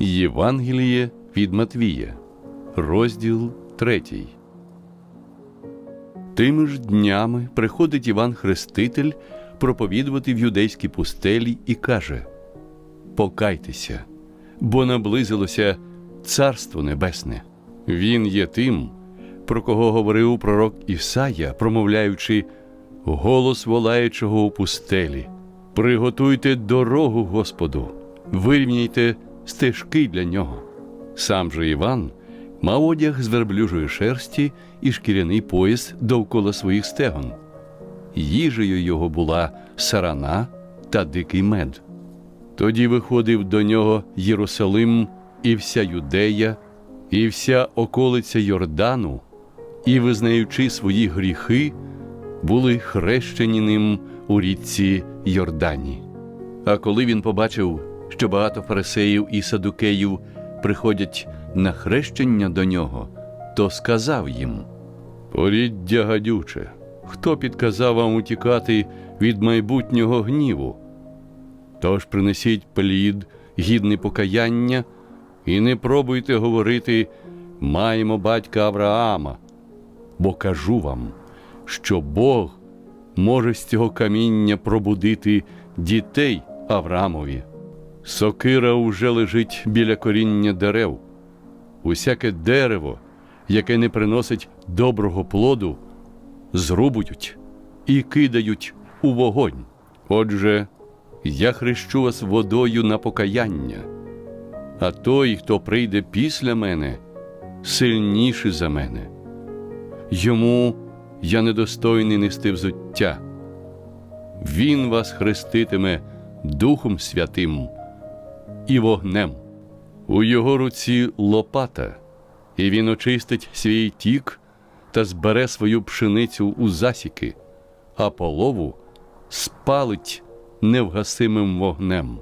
Євангеліє від Матвія, розділ 3. Тими ж днями приходить Іван Хреститель проповідувати в юдейській пустелі і каже: Покайтеся, бо наблизилося Царство Небесне. Він є тим, про кого говорив пророк Ісая, промовляючи голос волаючого у пустелі. Приготуйте дорогу Господу, вирівняйте стежки для нього. Сам же Іван мав одяг з верблюжої шерсті і шкіряний пояс довкола своїх стегон. Їжею його була сарана та дикий мед. Тоді виходив до нього Єрусалим і вся Юдея, і вся околиця Йордану, і, визнаючи свої гріхи, були хрещені ним у річці Йордані. А коли він побачив, що багато фарисеїв і садукеїв приходять на хрещення до нього, то сказав їм: Поріддя гадюче, хто підказав вам утікати від майбутнього гніву? Тож принесіть плід, гідний покаяння, і не пробуйте говорити маємо батька Авраама, бо кажу вам, що Бог може з цього каміння пробудити дітей Авраамові. Сокира уже лежить біля коріння дерев. Усяке дерево, яке не приносить доброго плоду, зрубують і кидають у вогонь. Отже, я хрещу вас водою на покаяння, а той, хто прийде після мене, сильніший за мене. Йому я недостойний нести взуття. Він вас хреститиме Духом Святим і вогнем. У його руці лопата, і він очистить свій тік та збере свою пшеницю у засіки, а полову спалить невгасимим вогнем.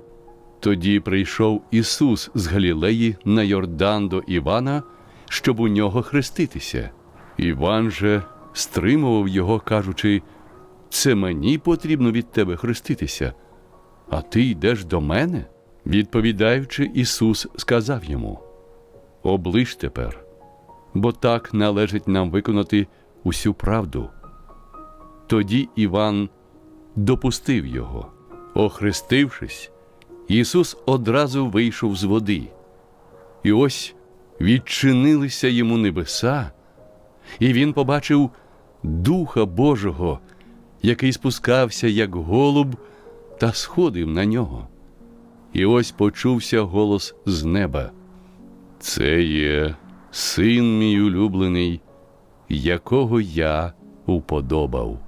Тоді прийшов Ісус з Галілеї на Йордан до Івана, щоб у нього хреститися. Іван же стримував його, кажучи: Це мені потрібно від тебе хреститися, а ти йдеш до мене? Відповідаючи, Ісус сказав йому: Оближ тепер, бо так належить нам виконати усю правду. Тоді Іван допустив його. Охрестившись, Ісус одразу вийшов з води, і ось відчинилися йому небеса, і він побачив Духа Божого, який спускався, як голуб, та сходив на нього. І ось почувся голос з неба. Це є син мій улюблений, якого я уподобав.